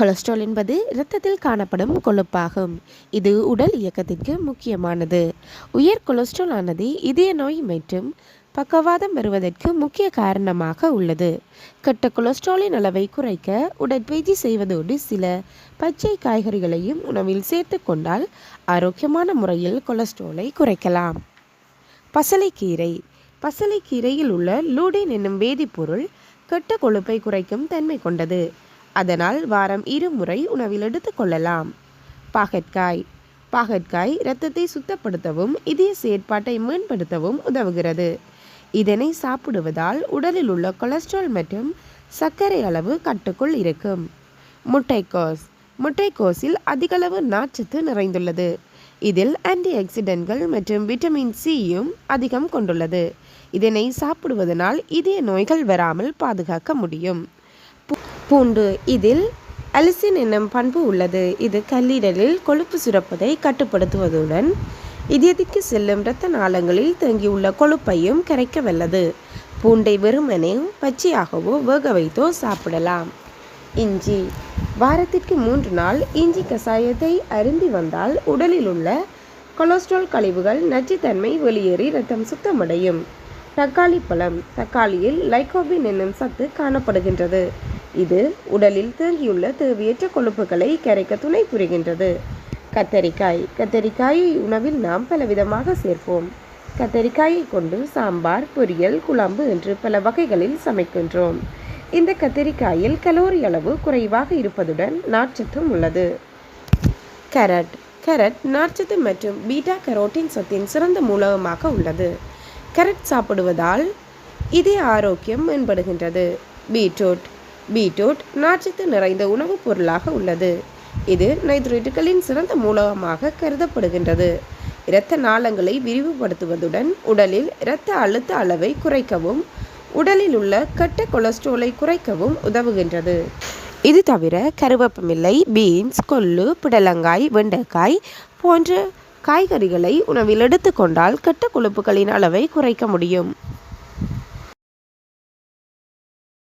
Cholesterol என்பது இரத்தத்தில் காணப்படும் கொழுப்பாகும். இது உடல் இயக்கத்திற்கு முக்கியமானது. உயர் கொலஸ்ட்ரால் ஆனது இதய நோய் மற்றும் பக்கவாதம் வருவதற்கு முக்கிய காரணமாக உள்ளது. கெட்ட கொலஸ்ட்ராலின் அளவை குறைக்க உடற்பயிற்சி செய்வதோடு சில பச்சை காய்கறிகளையும் உணவில் சேர்த்து கொண்டால் ஆரோக்கியமான முறையில் கொலஸ்ட்ராலை குறைக்கலாம். பசலைக்கீரை. பசலைக்கீரையில் உள்ள லூடின் என்னும் வேதிப்பொருள் கெட்ட கொழுப்பை குறைக்கும் தன்மை கொண்டது. அதனால் வாரம் இருமுறை உணவில் எடுத்துக்கொள்ளலாம் பாகற்காய். பாகற்காய் இரத்தத்தை சுத்தப்படுத்தவும் இதய செயற்பாட்டை மேம்படுத்தவும் உதவுகிறது. இதனை சாப்பிடுவதால் உடலில் உள்ள கொலஸ்ட்ரால் மற்றும் சர்க்கரை அளவு கட்டுக்குள் இருக்கும். முட்டைக்கோஸ். முட்டைக்கோஸில் அதிகளவு நார்ச்சத்து நிறைந்துள்ளது. இதில் ஆன்டி ஆக்சிடென்ட்கள் மற்றும் விட்டமின் சியும் அதிகம் கொண்டுள்ளது. இதனை சாப்பிடுவதனால் இதய நோய்கள் வராமல் பாதுகாக்க முடியும். பூண்டு இதில் அலிசின் என்னும் பண்பு உள்ளது. இது கல்லீரலில் கொழுப்பு சுரப்பதை கட்டுப்படுத்துவதுடன் இதயத்திற்கு செல்லும் இரத்த நாளங்களில் தேங்கியுள்ள கொழுப்பையும் கரைக்க வல்லது. பூண்டை வெறுமனே பச்சையாகவோ வேக வைத்தோ சாப்பிடலாம். இஞ்சி. வாரத்திற்கு மூன்று நாள் இஞ்சி கசாயத்தை அருந்தி வந்தால் உடலில் உள்ள கொலஸ்ட்ரால் கழிவுகள் நச்சுத்தன்மை வெளியேறி இரத்தம் சுத்தமடையும். தக்காளி பழம். தக்காளியில் லைகோபின் என்னும் சத்து காணப்படுகின்றது. இது உடலில் தேங்கியுள்ள தேவையற்ற கொழுப்புகளை கரைக்க துணை புரிகின்றது. கத்தரிக்காய். கத்தரிக்காயை உணவில் நாம் பலவிதமாக சேர்ப்போம். கத்தரிக்காயை கொண்டு சாம்பார் பொரியல் குழம்பு என்று பல வகைகளில் சமைக்கின்றோம். இந்த கத்தரிக்காயில் கலோரி அளவு குறைவாக இருப்பதுடன் நார்ச்சத்தும் உள்ளது. கேரட். கேரட் நார்ச்சத்து மற்றும் பீட்டா கரோட்டின் சத்தின் சிறந்த மூலகமாக உள்ளது. கேரட் சாப்பிடுவதால் இதே ஆரோக்கியம் மேம்படுகின்றது. பீட்ரூட். பீட்ரூட் நார்ச்சத்து நிறைந்த உணவுப் பொருளாக உள்ளது. இது நைட்ரேட்டுகளின் சிறந்த மூலகமாக கருதப்படுகின்றது. இரத்த நாளங்களை விரிவுபடுத்துவதுடன் உடலில் இரத்த அழுத்த அளவை குறைக்கவும் உடலில் உள்ள கட்ட கொலஸ்ட்ரோலை குறைக்கவும் உதவுகின்றது. இது தவிர கருவேப்பமில்லை பீன்ஸ் கொள்ளு புடலங்காய் வெண்டைக்காய் போன்ற காய்கறிகளை உணவில் எடுத்துக்கொண்டால் கட்ட கொழுப்புகளின் அளவை குறைக்க முடியும்.